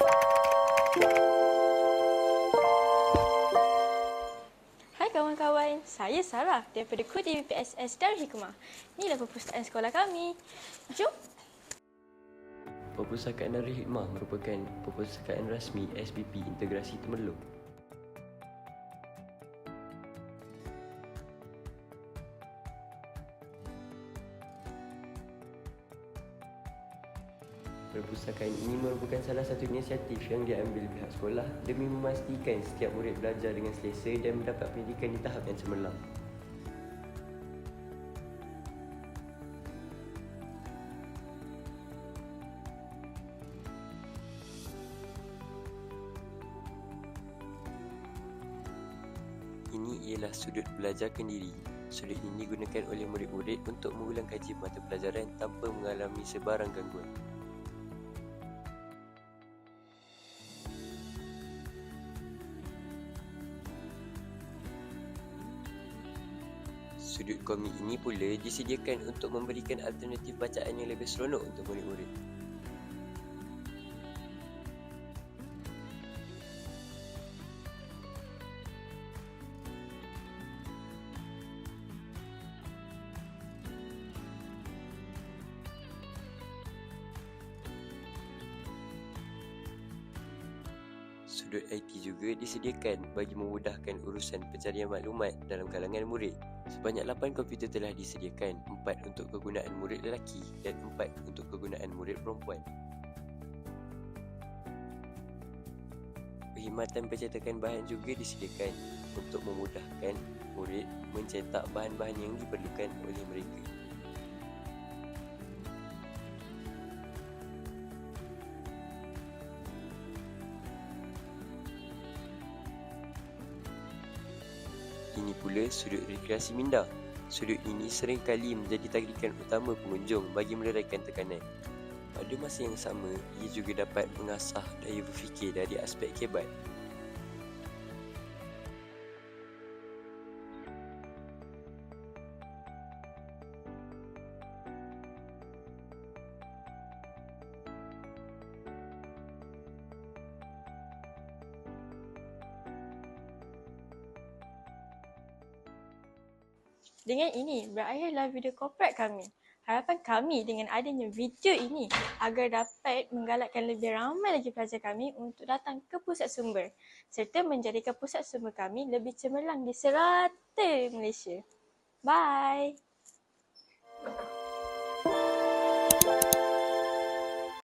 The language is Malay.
Hai kawan-kawan, saya Sarah daripada Kodi PSS Darul Hikmah. Inilah perpustakaan sekolah kami. Jom. Perpustakaan Darul Hikmah merupakan perpustakaan rasmi SPP Integrasi Temerloh. Perpustakaan ini merupakan salah satu inisiatif yang diambil pihak sekolah demi memastikan setiap murid belajar dengan selesa dan mendapat pendidikan di tahap yang cemerlang. Ini ialah sudut belajar kendiri. Sudut ini digunakan oleh murid-murid untuk mengulang kaji mata pelajaran tanpa mengalami sebarang gangguan. Sudut komik ini pula disediakan untuk memberikan alternatif bacaan yang lebih seronok untuk murid-murid. Sudut IT juga disediakan bagi memudahkan urusan pencarian maklumat dalam kalangan murid. Sebanyak 8 komputer telah disediakan, 4 untuk kegunaan murid lelaki dan 4 untuk kegunaan murid perempuan. Perkhidmatan pencetakan bahan juga disediakan untuk memudahkan murid mencetak bahan-bahan yang diperlukan oleh mereka. Ini pula sudut rekreasi minda. Sudut ini seringkali menjadi tarikan utama pengunjung bagi meleraikan tekanan. Pada masa yang sama, ia juga dapat mengasah daya berfikir dari aspek kebat. Dengan ini, berakhirlah video korporat kami. Harapan kami dengan adanya video ini agar dapat menggalakkan lebih ramai lagi pelajar kami untuk datang ke pusat sumber serta menjadikan pusat sumber kami lebih cemerlang di serata Malaysia. Bye!